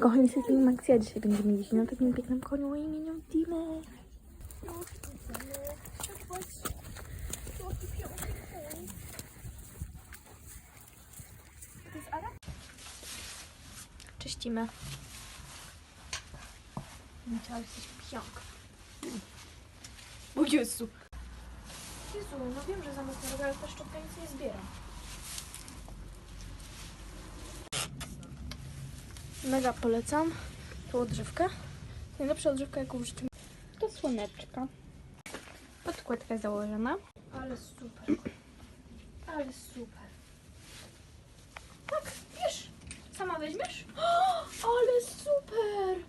Kochani, dzisiaj film akcja. Dzisiaj będziemy jeździć na takim pięknym koniu o imieniu Dimek. Czyścimy. Musiałaś coś psiąk. O Jezu. Jezu, no wiem, że za mocno robię, ale ta szczotka nic nie zbiera. Mega polecam tą odżywkę. Najlepsza odżywka, jaką w życiu to słoneczka. Podkładka założona. Ale super. Ale super. Tak, wiesz. Sama weźmiesz? ale super.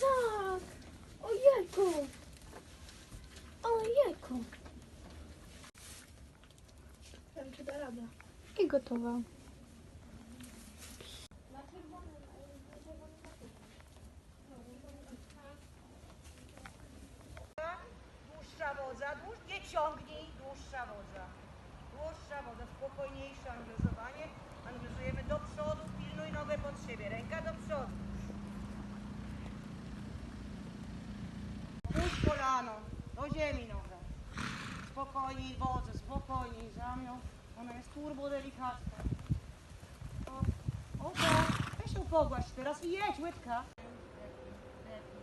Tak. Ojejku. Ojejku. Wiem, czy da radę. I gotowa. Dłuż, nie ciągnij, dłuższa wodza. Dłuższa wodza, spokojniejsze angażowanie. Angażujemy do przodu, pilnuj nogę pod siebie, ręka do przodu. Puść kolano, do ziemi nogę. Spokojniej wodzę, spokojniej zamią. Ona jest turbo delikatna. O, o, weź ją pogłaś teraz i jedź, łydka.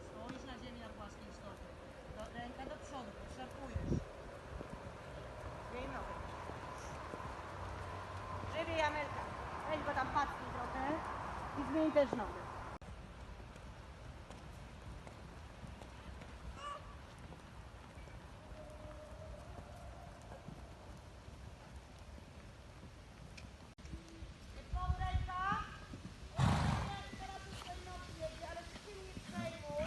Stoisz na ziemi na płaskim stopie. Do, ręka do przodu, podszarpujesz. Zmień nogę. Żywiej Amelka. Go tam pacnij trochę i zmień też nogę. Pod ręka. Teraz już tej nogi jedzie, ale z tyłu nie przejmuj.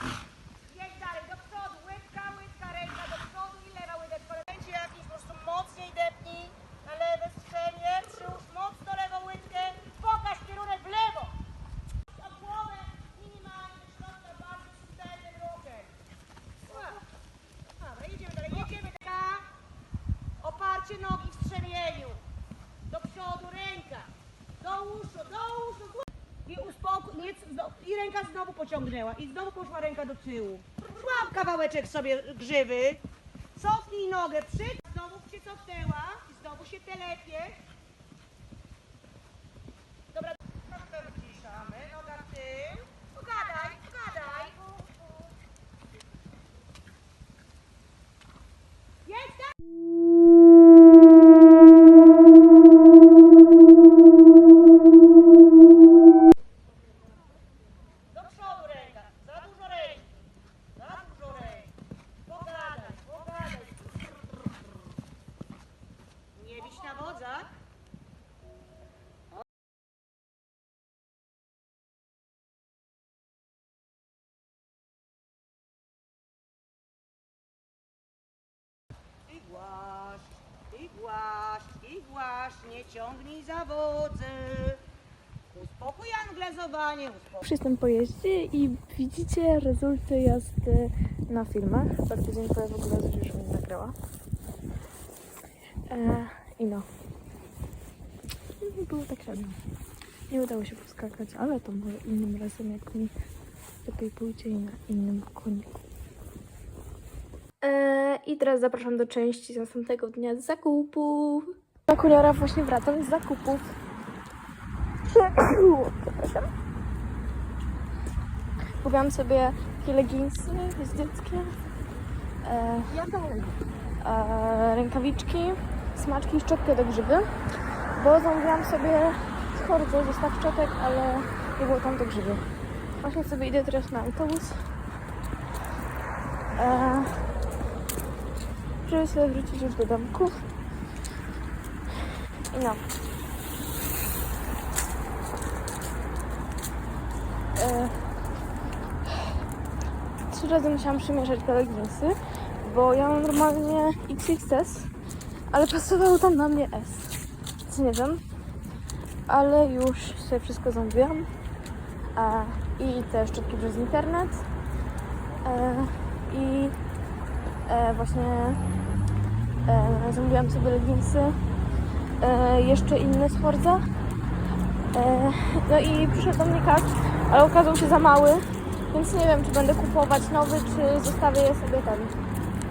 Jedź dalej, do przodu, łydka, łydka, ręka do przodu i lewa łydeczko. Będzie jakiś po prostu mocniej depnij na lewe strzemię, przyłóż mocno lewą łydkę, pokaż kierunek w lewo. A głowę minimalnie do środka, bardzo subtelnym ruchem. Ła. Dobra, jedziemy dalej, jedziemy dalej. Oparcie nogi w strzemieniu. Do przodu ręka. Do uszu, do uszu. I uspokój, nie, zno- i ręka znowu pociągnęła. I znowu poszła ręka do tyłu. Złap kawałeczek sobie grzywy. Cofnij nogę, przy... Znowu się cofnęła. I znowu się telepie. Ciągnij za. Uspokój anglezowanie, uspokój. Już jestem po jeździe i widzicie rezulty jazdy na filmach. Bardzo dziękuję w ogóle, że mnie nagrała. E, I no. Było tak średnio. Nie udało się poskakać, ale to może innym razem, jak mi lepiej pójdzie i na innym koniku. E, I teraz zapraszam do części z następnego dnia zakupów. Na kuriera właśnie wracam z zakupów. Przepraszam. Kupiłam sobie takie leginsy z dzieckiem. E, e, rękawiczki, smaczki i szczotkę do grzyby. Bo zamówiłam sobie z Horzy zestaw szczotek, ale nie było tam do grzyby. Właśnie sobie idę teraz na autobus. E, żeby sobie wrócić już do domku. I no. E, trzy razy musiałam przymierzać te leginsy, bo ja mam normalnie XXS, ale pasowało tam na mnie S. Więc nie wiem, ale już sobie wszystko zamówiłam. E, I te szczotki przez internet. E, I e, właśnie zamówiłam sobie leginsy. E, jeszcze inne z. E, no i przyszedł do mnie ale okazał się za mały, więc nie wiem, czy będę kupować nowy, czy zostawię je sobie ten.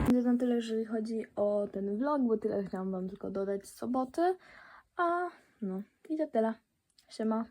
Będzie na tyle, jeżeli chodzi o ten vlog, bo tyle chciałam wam tylko dodać z soboty, a no i to tyle. Siema.